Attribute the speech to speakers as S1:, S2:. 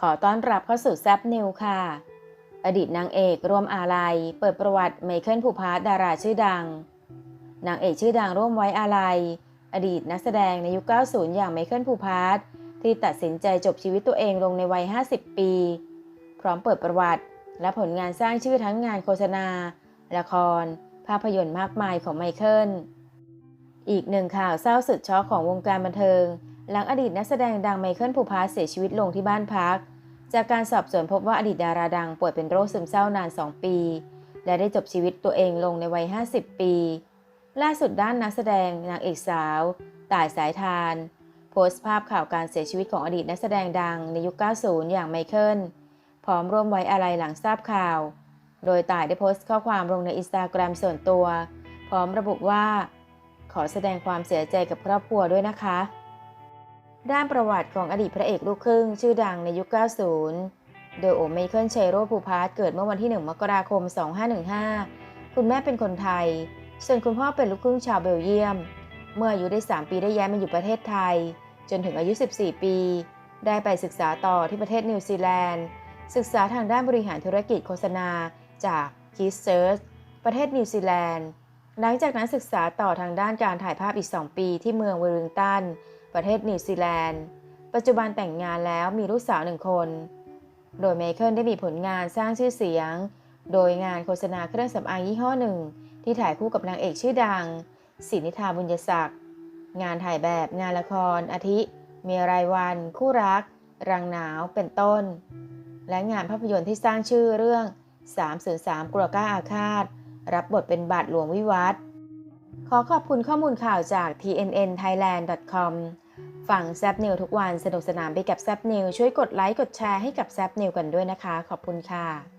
S1: ขอต้อนรับเข้าสู่แซบนิวค่ะ อดีตนางเอกร่วมอาลัย เปิดประวัติไมเคิลภูพาดาราชื่อดัง นางเอกชื่อดังร่วมไว้อาลัย อดีตนักแสดงในยุค 90 อย่างไมเคิลภูพาร์ทที่ตัดสินใจจบชีวิตตัวเองลงในวัย 50 ปี พร้อมเปิดประวัติ และผลงานสร้างชื่อทั้งงานโฆษณา ละคร ภาพยนตร์มากมายของไมเคิล อีกหนึ่งข่าวเศร้าสุดช็อกของวงการบันเทิง หลังอดีตนักแสดงดังไมเคิลภูพาเสียชีวิตลงที่บ้านพัก จากการสอบสวนพบว่าอดีตดาราดังป่วยเป็นโรคซึมเศร้านาน 2 ปี และได้จบชีวิตตัวเองลงในวัย 50 ปี ล่าสุดด้านนักแสดงนางเอกสาว ต่ายสายทาน โพสต์ภาพข่าวการเสียชีวิตของอดีตนักแสดงดังในยุค 90 อย่างไมเคิลพร้อมร่วมไว้อาลัยหลังทราบข่าว โดยต่ายได้โพสต์ข้อความลงในอินสตาแกรมส่วนตัว พร้อมระบุว่า ขอแสดงความเสียใจกับครอบครัวด้วยนะคะ ด้านประวัติของอดีตพระเอกลูกครึ่ง ชื่อดังในยุค 90 โดยโอไมเคิลเชโรภูพาร์เกิดเมื่อวันที่ 1 มกราคม 2515 คุณแม่เป็นคนไทย ส่วนคุณพ่อเป็นลูกครึ่งชาวเบลเยียม เมื่ออายุได้ 3 ปีได้ย้ายมาอยู่ประเทศไทย จนถึงอายุ 14 ปี ได้ไปศึกษาต่อที่ประเทศนิวซีแลนด์ ศึกษาทางด้านบริหารธุรกิจโฆษณาจาก k i s s e a r c h ประเทศนิวซีแลนด์ หลังจากนั้นศึกษาต่อทางด้านการถ่ายภาพอีก 2 ปีที่เมืองเวลลิงตัน ประเทศนิวซีแลนด์ ปัจจุบันแต่งงานแล้วมีลูกสาวหนึ่งคน โดยเมเคิลได้มีผลงานสร้างชื่อเสียง โดยงานโฆษณาเครื่องสำอางยี่ห้อหนึ่ง ที่ถ่ายคู่กับนางเอกชื่อดังศินิธาบุญยศักดิ์ งานถ่ายแบบงานละคร อาทิมียรายวัน คู่รัก รังหนาว เป็นต้น และงานภาพยนตร์ที่สร้างชื่อเรื่อง 303กลัวก้าอาฆาต รับบทเป็นบาทหลวงวิวัฒขอขอบคุณข้อมูลข่าวจาก tnnthailand.com ฟังแซบนิวทุกวันสนุกสนานไปกับแซบนิวช่วยกดไลค์กดแชร์ให้กับแซบนิวกันด้วยนะคะ ขอบคุณค่ะ